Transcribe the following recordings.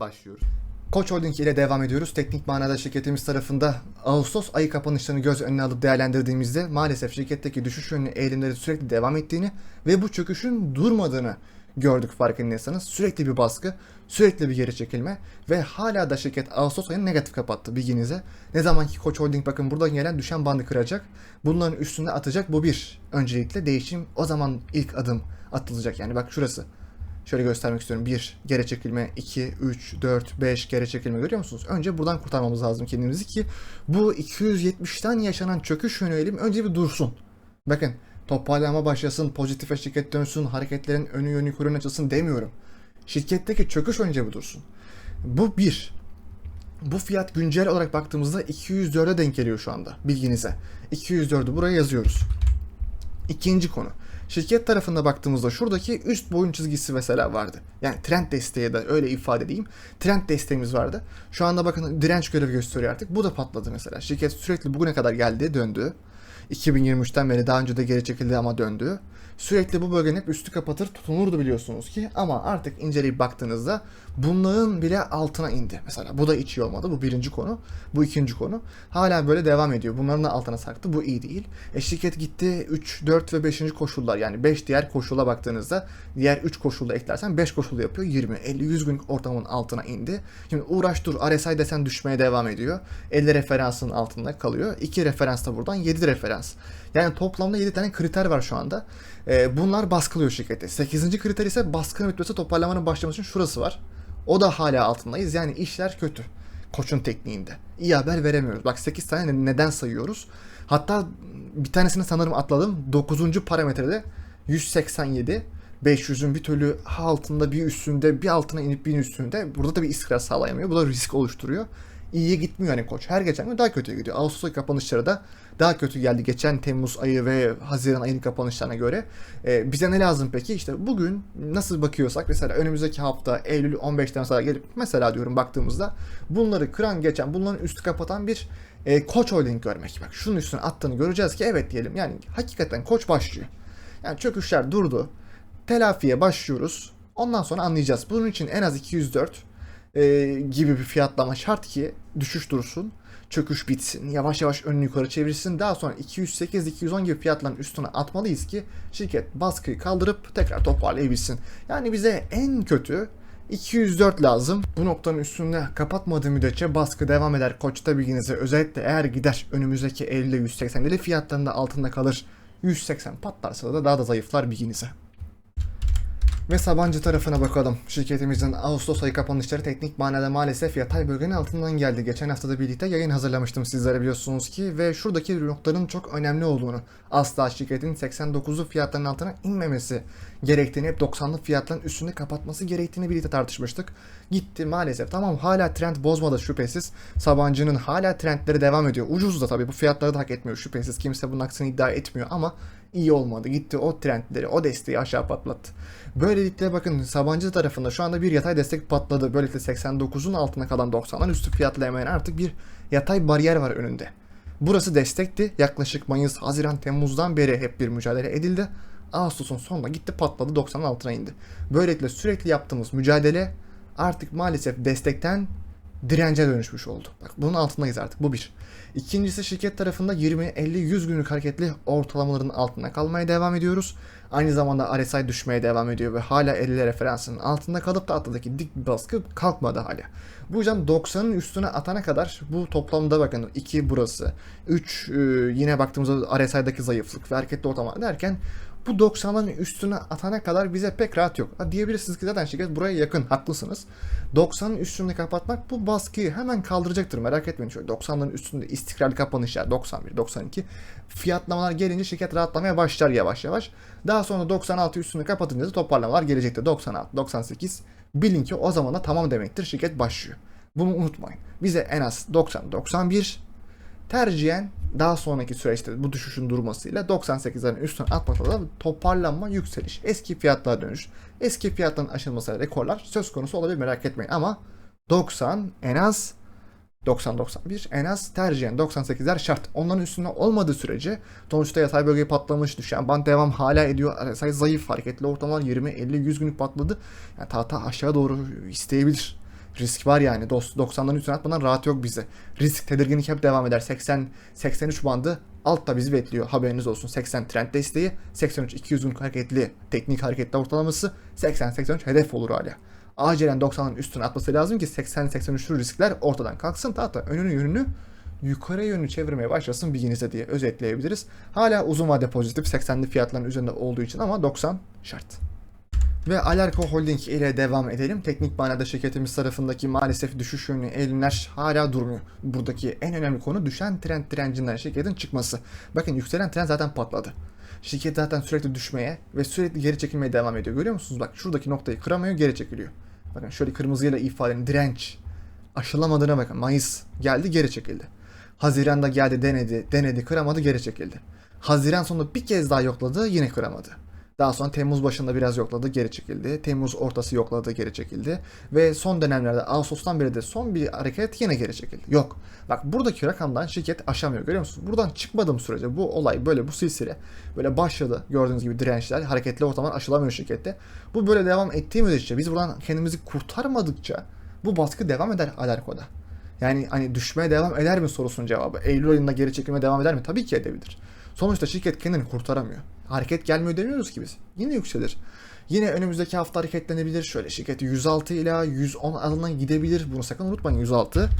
başlıyoruz. Koç Holding ile devam ediyoruz. Teknik manada şirketimiz tarafında Ağustos ayı kapanışlarını göz önüne alıp değerlendirdiğimizde maalesef şirketteki düşüş yönlü eğilimleri sürekli devam ettiğini ve bu çöküşün durmadığını gördük farkındaysanız. Sürekli bir baskı, sürekli bir geri çekilme ve hala da şirket Ağustos ayını negatif kapattı bilginize. Ne zaman ki Koç Holding bakın buradan gelen düşen bandı kıracak. Bunların üstüne atacak bu bir. Öncelikle değişim o zaman ilk adım atılacak. Yani bak şurası. Şöyle göstermek istiyorum. 1 geri çekilme, 2, 3, 4, 5 geri çekilme görüyor musunuz? Önce buradan kurtarmamız lazım kendimizi ki bu 270'ten yaşanan çöküş yönelim önce bir dursun. Bakın toparlama başlasın, pozitife şirket dönsün, hareketlerin önü yönü kurun açılsın demiyorum. Şirketteki çöküş önce bir dursun. Bu bir. Bu fiyat güncel olarak baktığımızda 204'e denk geliyor şu anda bilginize. 204'ü buraya yazıyoruz. İkinci konu. Şirket tarafında baktığımızda şuradaki üst boyun çizgisi mesela vardı. Yani trend desteği de öyle ifade edeyim. Trend desteğimiz vardı. Şu anda bakın direnç görevi gösteriyor artık. Bu da patladı mesela. Şirket sürekli bugüne kadar geldi, döndü. 2023'ten beri daha önce de geri çekildi ama döndü. Sürekli bu bölgenin hep üstü kapatır tutunurdu biliyorsunuz ki ama artık inceleyip baktığınızda bunların bile altına indi. Mesela bu da hiç iyi olmadı. Bu birinci konu. Bu ikinci konu. Hala böyle devam ediyor. Bunların da altına sarktı. Bu iyi değil. E şirket gitti 3, 4 ve 5. koşullar yani 5 diğer koşula baktığınızda diğer 3 koşulda eklersen 5 koşulu yapıyor. 20, 50, 100 günlük ortamın altına indi. Şimdi uğraş dur RSI desen düşmeye devam ediyor. 50 referansın altında kalıyor. 2 referans da buradan 7 referans. Yani toplamda 7 tane kriter var şu anda. Ee, bunlar baskılıyor şirketi. 8. kriter ise baskının bitmesi toparlamanın başlaması için şurası var. O da hala altındayız. Yani işler kötü. Koçun tekniğinde. İyi haber veremiyoruz. Bak 8 tane neden sayıyoruz. Hatta bir tanesini sanırım atladım. 9. parametrede 187. 500'ün bir türlü altında bir üstünde bir altına inip bir üstünde burada da bir istikrar sağlayamıyor. Bu da risk oluşturuyor. İyiye gitmiyor yani koç. Her geçen gün daha kötüye gidiyor. Ağustos kapanışları da daha kötü geldi geçen Temmuz ayı ve Haziran ayının kapanışlarına göre. Ee, bize ne lazım peki? İşte bugün nasıl bakıyorsak mesela önümüzdeki hafta Eylül 15'ten sonra gelip mesela diyorum baktığımızda bunları kıran geçen bunların üstü kapatan bir e, koç holding görmek. Bak şunun üstüne attığını göreceğiz ki evet diyelim yani hakikaten koç başlıyor. Yani çöküşler durdu. Telafiye başlıyoruz. Ondan sonra anlayacağız. Bunun için en az 204 e, gibi bir fiyatlama şart ki düşüş dursun. Çöküş bitsin. Yavaş yavaş önünü yukarı çevirsin. Daha sonra 208-210 gibi fiyatların üstüne atmalıyız ki şirket baskıyı kaldırıp tekrar toparlayabilsin. Yani bize en kötü 204 lazım. Bu noktanın üstünde kapatmadığı müddetçe baskı devam eder. Koçta bilginize özellikle eğer gider önümüzdeki Eylül'de 180'leri fiyatlarında altında kalır. 180 patlarsa da daha da zayıflar bilginize. Ve Sabancı tarafına bakalım. Şirketimizin Ağustos ayı kapanışları teknik manada maalesef yatay bölgenin altından geldi. Geçen haftada birlikte yayın hazırlamıştım sizlere biliyorsunuz ki ve şuradaki noktaların çok önemli olduğunu. Asla şirketin 89'lu fiyatların altına inmemesi gerektiğini, hep 90'lı fiyatların üstünde kapatması gerektiğini birlikte tartışmıştık. Gitti maalesef. Tamam hala trend bozmadı şüphesiz. Sabancı'nın hala trendleri devam ediyor. Ucuz da tabii bu fiyatları da hak etmiyor şüphesiz. Kimse bunun aksini iddia etmiyor ama iyi olmadı. Gitti o trendleri, o desteği aşağı patlattı. Böylelikle bakın Sabancı tarafında şu anda bir yatay destek patladı. Böylelikle 89'un altına kalan 90'ların üstü fiyatlayamayan artık bir yatay bariyer var önünde. Burası destekti. Yaklaşık Mayıs, Haziran, Temmuz'dan beri hep bir mücadele edildi. Ağustos'un sonunda gitti patladı 90'ın altına indi. Böylelikle sürekli yaptığımız mücadele artık maalesef destekten dirence dönüşmüş oldu. Bak bunun altındayız artık bu bir. İkincisi şirket tarafında 20, 50, 100 günlük hareketli ortalamaların altında kalmaya devam ediyoruz. Aynı zamanda RSI düşmeye devam ediyor ve hala 50 referansının altında kalıp da altındaki dik bir baskı kalkmadı hala. Bu yüzden 90'ın üstüne atana kadar bu toplamda bakın 2 burası, 3 yine baktığımızda RSI'daki zayıflık ve hareketli ortalama derken bu 90'ların üstüne atana kadar bize pek rahat yok. Ha, diyebilirsiniz ki zaten şirket buraya yakın, haklısınız. 90'ın üstünde kapatmak bu baskıyı hemen kaldıracaktır. Merak etmeyin şöyle 90'ların üstünde istikrarlı kapanışlar 91, 92 fiyatlamalar gelince şirket rahatlamaya başlar yavaş yavaş. Daha sonra 96 üstünü kapatınca da toparlamalar gelecektir. 96, 98 bilin ki o zaman da tamam demektir şirket başlıyor. Bunu unutmayın. Bize en az 90-91 tercihen daha sonraki süreçte bu düşüşün durmasıyla 98'lerin üstüne atmakta da toparlanma yükseliş. Eski fiyatlara dönüş. Eski fiyatların aşılması rekorlar söz konusu olabilir merak etmeyin ama 90 en az 90-91 en az tercihen 98'ler şart. Onların üstünde olmadığı sürece sonuçta yatay bölge patlamış düşen band devam hala ediyor. RSI zayıf hareketli ortamlar 20, 50, 100 günlük patladı. Yani tahta aşağı doğru isteyebilir. Risk var yani. Dost 90'ların üstüne atmadan rahat yok bize. Risk tedirginlik hep devam eder. 80 83 bandı altta bizi bekliyor. Haberiniz olsun. 80 trend desteği, 83 200 günlük hareketli teknik hareketli ortalaması, 80 83 hedef olur hala acilen 90'ın üstüne atması lazım ki 80-83'lü riskler ortadan kalksın. Tahta önünü yönünü yukarı yönlü çevirmeye başlasın bilginize diye özetleyebiliriz. Hala uzun vade pozitif 80'li fiyatların üzerinde olduğu için ama 90 şart. Ve Alarko Holding ile devam edelim. Teknik manada şirketimiz tarafındaki maalesef düşüş yönlü eğilimler hala durmuyor. Buradaki en önemli konu düşen trend trencinden şirketin çıkması. Bakın yükselen trend zaten patladı. Şirket zaten sürekli düşmeye ve sürekli geri çekilmeye devam ediyor. Görüyor musunuz? Bak şuradaki noktayı kıramıyor geri çekiliyor. Bakın şöyle kırmızıyla ifadenin direnç aşılamadığına bakın. Mayıs geldi geri çekildi. Haziran'da geldi denedi, denedi kıramadı geri çekildi. Haziran sonunda bir kez daha yokladı yine kıramadı. Daha sonra Temmuz başında biraz yokladı, geri çekildi. Temmuz ortası yokladı, geri çekildi. Ve son dönemlerde Ağustos'tan beri de son bir hareket yine geri çekildi. Yok. Bak buradaki rakamdan şirket aşamıyor. Görüyor musunuz? Buradan çıkmadığım sürece bu olay böyle bu silsile böyle başladı. Gördüğünüz gibi dirençler, hareketli ortamlar aşılamıyor şirkette. Bu böyle devam ettiği müddetçe biz buradan kendimizi kurtarmadıkça bu baskı devam eder Alarko'da. Yani hani düşmeye devam eder mi sorusunun cevabı. Eylül ayında geri çekilmeye devam eder mi? Tabii ki edebilir. Sonuçta şirket kendini kurtaramıyor. Hareket gelmiyor demiyoruz ki biz. Yine yükselir. Yine önümüzdeki hafta hareketlenebilir. Şöyle şirket 106 ila 110 aralığına gidebilir. Bunu sakın unutmayın. 106,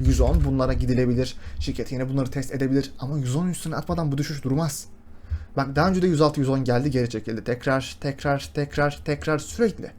110 bunlara gidilebilir. Şirket yine bunları test edebilir. Ama 110 üstüne atmadan bu düşüş durmaz. Bak daha önce de 106-110 geldi geri çekildi. Tekrar, tekrar, tekrar, tekrar sürekli.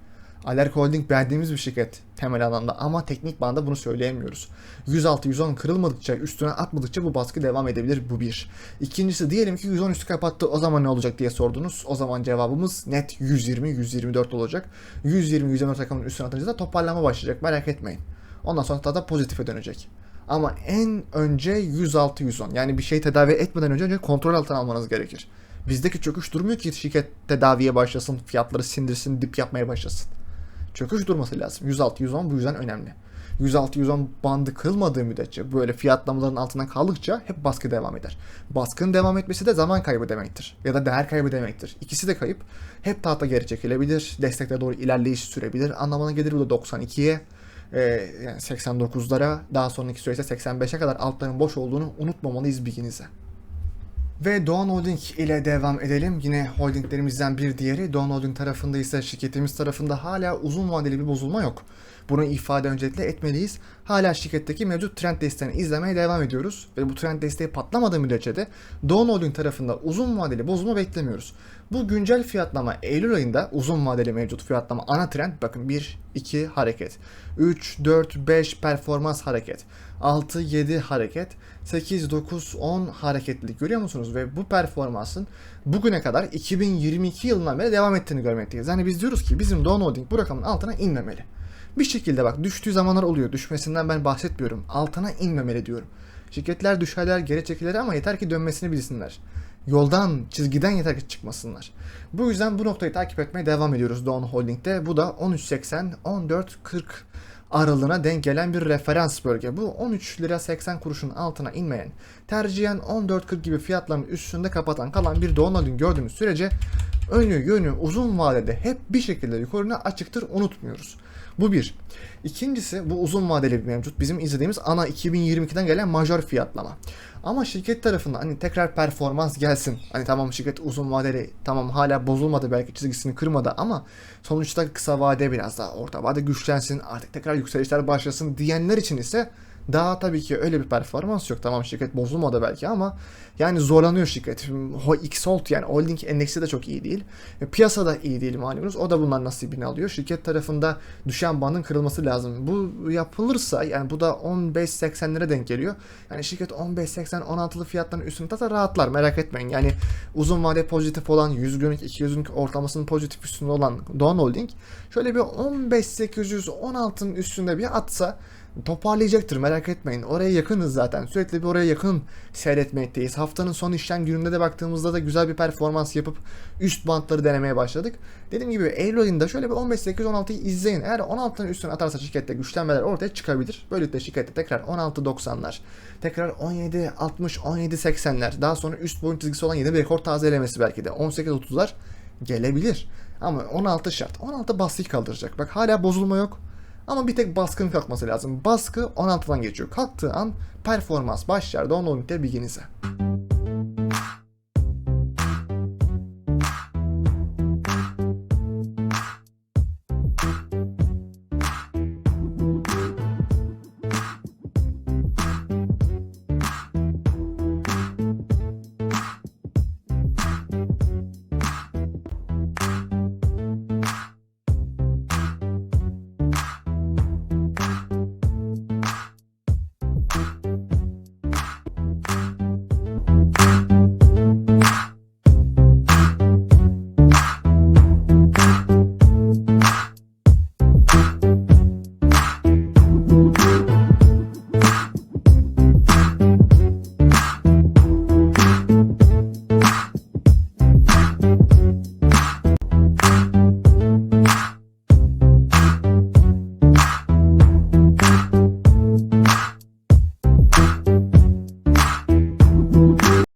Alerko Holding beğendiğimiz bir şirket temel anlamda ama teknik banda bunu söyleyemiyoruz. 106-110 kırılmadıkça, üstüne atmadıkça bu baskı devam edebilir bu bir. İkincisi diyelim ki 110 üstü kapattı o zaman ne olacak diye sordunuz. O zaman cevabımız net 120-124 olacak. 120-124 rakamın üstüne atınca da toparlama başlayacak merak etmeyin. Ondan sonra da pozitife dönecek. Ama en önce 106-110 yani bir şey tedavi etmeden önce, önce kontrol altına almanız gerekir. Bizdeki çöküş durmuyor ki şirket tedaviye başlasın, fiyatları sindirsin, dip yapmaya başlasın çöküş durması lazım. 106-110 bu yüzden önemli. 106-110 bandı kırılmadığı müddetçe böyle fiyatlamaların altından kaldıkça hep baskı devam eder. Baskının devam etmesi de zaman kaybı demektir. Ya da değer kaybı demektir. İkisi de kayıp. Hep tahta geri çekilebilir. Destekte doğru ilerleyiş sürebilir. Anlamına gelir bu da 92'ye e, yani 89'lara daha sonraki süreçte 85'e kadar altların boş olduğunu unutmamalıyız bilginize. Ve Doğan Holding ile devam edelim. Yine holdinglerimizden bir diğeri. Doğan Holding tarafında ise şirketimiz tarafında hala uzun vadeli bir bozulma yok. Bunu ifade öncelikle etmeliyiz. Hala şirketteki mevcut trend desteğini izlemeye devam ediyoruz. Ve bu trend desteği patlamadığı müddetçe de Doğan Holding tarafında uzun vadeli bozulma beklemiyoruz. Bu güncel fiyatlama Eylül ayında uzun vadeli mevcut fiyatlama ana trend bakın 1, 2 hareket. 3, 4, 5 performans hareket. 6, 7 hareket. 8, 9, 10 hareketlilik görüyor musunuz? Ve bu performansın bugüne kadar 2022 yılından beri devam ettiğini görmekteyiz. Yani biz diyoruz ki bizim Don Holding bu rakamın altına inmemeli. Bir şekilde bak düştüğü zamanlar oluyor. Düşmesinden ben bahsetmiyorum. Altına inmemeli diyorum. Şirketler düşerler, geri çekilir ama yeter ki dönmesini bilsinler. Yoldan, çizgiden yeter ki çıkmasınlar. Bu yüzden bu noktayı takip etmeye devam ediyoruz Dawn Holding'de. Bu da 13.80, 14.40 aralığına denk gelen bir referans bölge. Bu 13 lira 80 kuruşun altına inmeyen, tercihen 14.40 gibi fiyatların üstünde kapatan kalan bir Dawn Holding gördüğümüz sürece önü yönü uzun vadede hep bir şekilde yukarına açıktır unutmuyoruz. Bu bir. İkincisi bu uzun vadeli bir mevcut. Bizim izlediğimiz ana 2022'den gelen majör fiyatlama. Ama şirket tarafından hani tekrar performans gelsin. Hani tamam şirket uzun vadeli tamam hala bozulmadı belki çizgisini kırmadı ama sonuçta kısa vade biraz daha orta vade güçlensin artık tekrar yükselişler başlasın diyenler için ise daha tabii ki öyle bir performans yok. Tamam şirket bozulmadı belki ama yani zorlanıyor şirket. Xolt yani holding endeksi de çok iyi değil. E, piyasa da iyi değil malumunuz. O da bunlar nasibini alıyor. Şirket tarafında düşen bandın kırılması lazım. Bu yapılırsa yani bu da 15.80'lere denk geliyor. Yani şirket 15.80 16'lı fiyatların üstünde tutarsa rahatlar merak etmeyin. Yani uzun vade pozitif olan 100 günlük 200 günlük ortalamasının pozitif üstünde olan Doğan Holding şöyle bir 15.800 16'ın üstünde bir atsa toparlayacaktır merak etmeyin. Oraya yakınız zaten. Sürekli bir oraya yakın seyretmekteyiz. Haftanın son işlem gününde de baktığımızda da güzel bir performans yapıp üst bantları denemeye başladık. Dediğim gibi Eylül ayında şöyle bir 15-8-16'yı izleyin. Eğer 16'nın üstüne atarsa şirkette güçlenmeler ortaya çıkabilir. Böylelikle şirkette tekrar 16-90'lar, tekrar 17-60, 17-80'ler, daha sonra üst boyun çizgisi olan yeni bir rekor tazelemesi belki de 18-30'lar gelebilir. Ama 16 şart. 16 baskıyı kaldıracak. Bak hala bozulma yok. Ama bir tek baskının kalkması lazım. Baskı 16'dan geçiyor. Kalktığı an performans başlar. Donald bilginize.